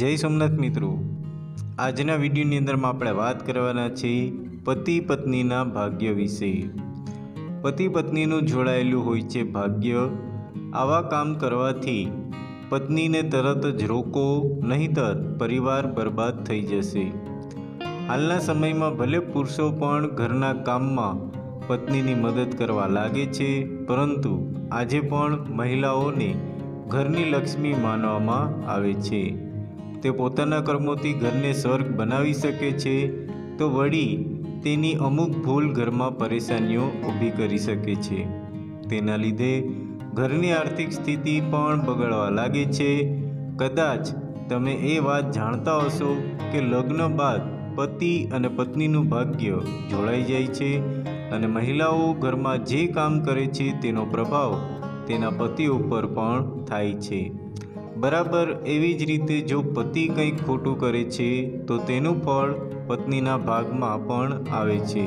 જય સોમનાથ મિત્રો. આજના વિડીયોની અંદરમાં આપણે વાત કરવાના છીએ પતિ પત્નીના ભાગ્ય વિશે. પતિ પત્નીનું જોડાયેલું હોય છે ભાગ્ય. આવા કામ કરવાથી પત્નીને તરત જ રોકો, નહીંતર પરિવાર બરબાદ થઈ જશે. હાલના સમયમાં ભલે પુરુષો પણ ઘરના કામમાં પત્નીની મદદ કરવા લાગે છે, પરંતુ આજે પણ મહિલાઓને ઘરની લક્ષ્મી માનવામાં આવે છે. તે પોતાના કર્મોથી ઘરને સ્વર્ગ બનાવી શકે છે, તો વળી તેની અમુક ભૂલ ઘરમાં પરેશાનીઓ ઊભી કરી શકે છે. તેના લીધે ઘરની આર્થિક સ્થિતિ પણ બગડવા લાગે છે. કદાચ તમે એ વાત જાણતા હશો કે લગ્ન બાદ પતિ અને પત્નીનું ભાગ્ય જોડાઈ જાય છે અને મહિલાઓ ઘરમાં જે કામ કરે છે તેનો પ્રભાવ તેના પતિ ઉપર પણ થાય છે. બરાબર એવી જ રીતે જો પતિ કંઈક ખોટું કરે છે, તો તેનું ફળ પત્નીના ભાગમાં પણ આવે છે.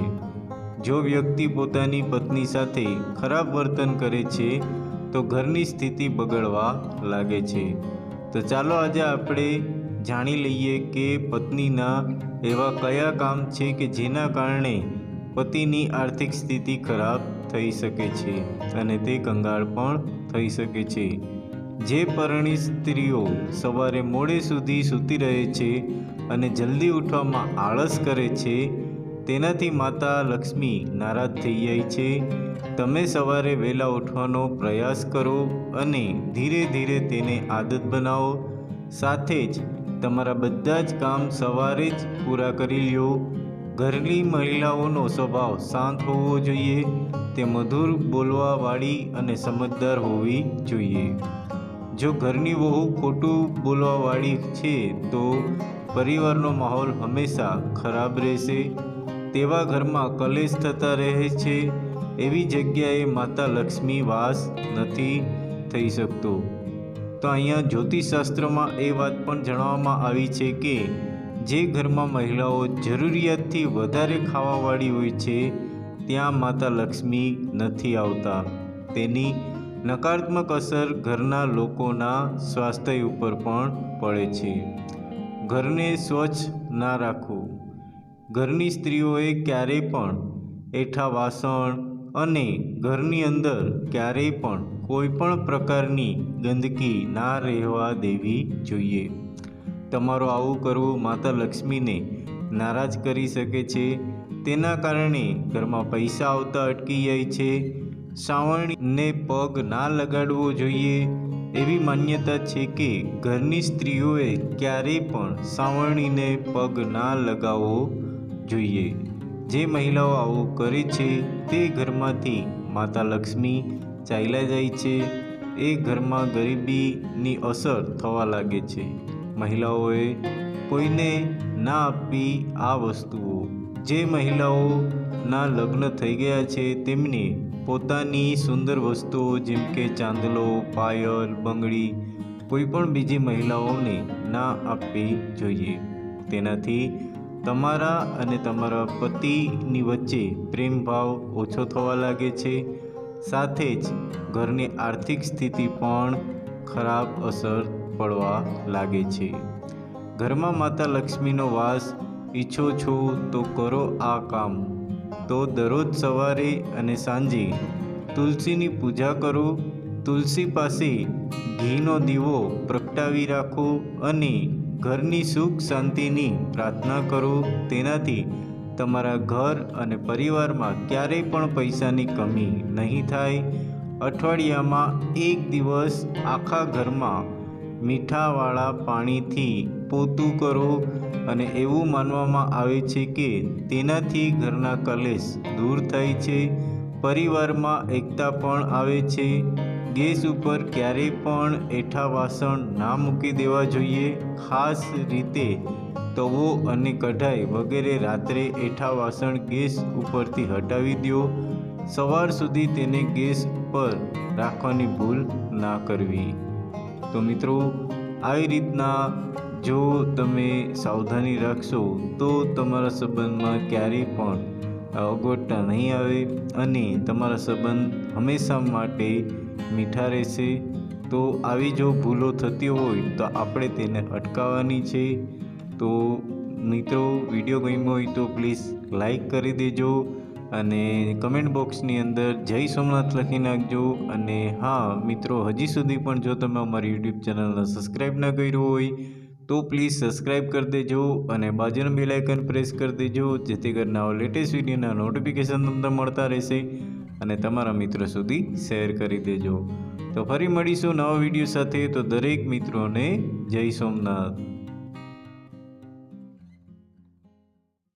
જો વ્યક્તિ પોતાની પત્ની સાથે ખરાબ વર્તન કરે છે, તો ઘરની સ્થિતિ બગડવા લાગે છે. તો ચાલો આજે આપણે જાણી લઈએ કે પત્નીના એવા કયા કામ છે કે જેના કારણે પતિની આર્થિક સ્થિતિ ખરાબ થઈ શકે છે અને તે કંગાળ પણ થઈ શકે છે. જે પરણી સ્ત્રીઓ સવારે મોડે સુધી સૂતી રહે છે અને જલ્દી ઉઠવામાં આળસ કરે છે, તેનાથી માતા લક્ષ્મી નારાજ થઈ જાય છે. તમે સવારે વહેલા ઉઠવાનો પ્રયાસ કરો અને ધીરે ધીરે તેને આદત બનાવો. સાથે જ તમારા બધા જ કામ સવારે જ પૂરા કરી લ્યો. ઘરની મહિલાઓનો સ્વભાવ શાંત હોવો જોઈએ. તે મધુર બોલવાવાળી અને સમજદાર હોવી જોઈએ. જો ઘરની વહુ ખોટું બોલવાવાળી છે, તો પરિવારનો માહોલ હંમેશા ખરાબ રહેશે. તેવા ઘરમાં કલેશ થતા રહે છે, એવી જગ્યાએ માતા લક્ષ્મી વાસ નથી થઈ શકતો. તો અહીંયા જ્યોતિષશાસ્ત્રમાં એ વાત પણ જણાવવામાં આવી છે કે, જે ઘરમાં મહિલાઓ જરૂરિયાતથી વધારે ખાવાવાળી હોય છે, ત્યાં માતા લક્ષ્મી નથી આવતા. તેની નકારાત્મક અસર ઘરના લોકોના સ્વાસ્થ્ય ઉપર પણ પડે છે. ઘરને સ્વચ્છ ના રાખવું. ઘરની સ્ત્રીઓએ ક્યારેય પણ એઠા વાસણ અને ઘરની અંદર ક્યારેય પણ કોઈ પણ પ્રકારની ગંદકી ના રહેવા દેવી જોઈએ. તમારું આવું કરવું માતા લક્ષ્મીને નારાજ કરી શકે છે. તેના કારણે ઘરમાં પૈસા આવતા અટકી જાય છે. શ્રાવણીને પગ ના લગાડવો જોઈએ એવી માન્યતા છે કે ઘરની સ્ત્રીઓએ ક્યારેય પણ શ્રાવણીને પગ ના લગાવવો જોઈએ. જે મહિલાઓ આવું કરે છે તે ઘરમાંથી માતા લક્ષ્મી ચાલ્યા જાય છે. એ ઘરમાં ગરીબીની અસર થવા લાગે છે. મહિલાઓએ કોઈને ના આપવી આ વસ્તુઓ. જે મહિલાઓના લગ્ન થઈ ગયા છે, તેમને પોતાની સુંદર વસ્તુઓ જેમ કે ચાંદલો, પાયલ, બંગડી કોઈ પણ બીજી મહિલાઓને ના આપવી જોઈએ. તેનાથી તમારા અને તમારા પતિની વચ્ચે પ્રેમભાવ ઓછો થવા લાગે છે. સાથે જ ઘરની આર્થિક સ્થિતિ પણ ખરાબ અસર પડવા લાગે છે. ઘરમાં માતા લક્ષ્મીનો વાસ, ઈચ્છો છો તો કરો આ કામ. તો દરરોજ સવારે અને સાંજે તુલસીની પૂજા કરો, તુલસી પાસે ઘીનો દીવો પ્રગટાવી રાખો અને ઘરની સુખ શાંતિની પ્રાર્થના કરો. તેનાથી તમારા ઘર અને પરિવારમાં ક્યારેય પણ પૈસાની કમી નહીં થાય. અઠવાડિયામાં એક દિવસ આખા ઘરમાં મીઠાવાળા પાણીથી પોતું કરો અને એવું માનવામાં આવે છે કે તેનાથી ઘરના કલેશ દૂર થાય છે, પરિવારમાં એકતા પણ આવે છે. ગેસ ઉપર ક્યારેય પણ એઠા વાસણ ના મૂકી દેવા જોઈએ. ખાસ રીતે તવો અને કઢાઈ વગેરે રાત્રે એઠા વાસણ ગેસ ઉપરથી હટાવી દો. સવાર સુધી તેને ગેસ પર રાખવાની ભૂલ ના કરવી. તો મિત્રો આવી રીતના જો તમે સાવધાની રાખશો, તો તમારા સંબંધમાં ક્યારેય પણ અગવડતા નહીં આવે અને તમારા સંબંધ હંમેશા માટે મીઠા રહેશે. તો આવી જો ભૂલો થતી હોય, તો આપણે તેને અટકાવવાની છે. તો મિત્રો, વીડિયો ગમ્યો હોય તો પ્લીઝ લાઈક કરી દેજો. અને કમેન્ટ બોક્સની અંદર જય સોમનાથ લખી નાખજો. અને હા, મિત્રો, હજી સુધી પણ જો તમે અમારી યુટ્યુબ ચેનલને સબસ્ક્રાઈબ ન કર્યું હોય, તો પ્લીઝ સબસ્ક્રાઈબ કરી દેજો અને બાજુનું બેલ આઇકન પ્રેસ કરી દેજો, જેથી કરીને આવા લેટેસ્ટ વિડીયોના નોટિફિકેશન તમને મળતા રહેશે અને તમારા મિત્રો સુધી શેર કરી દેજો. તો ફરી મળીશું નવા વીડિયો સાથે. તો દરેક મિત્રોને જય સોમનાથ.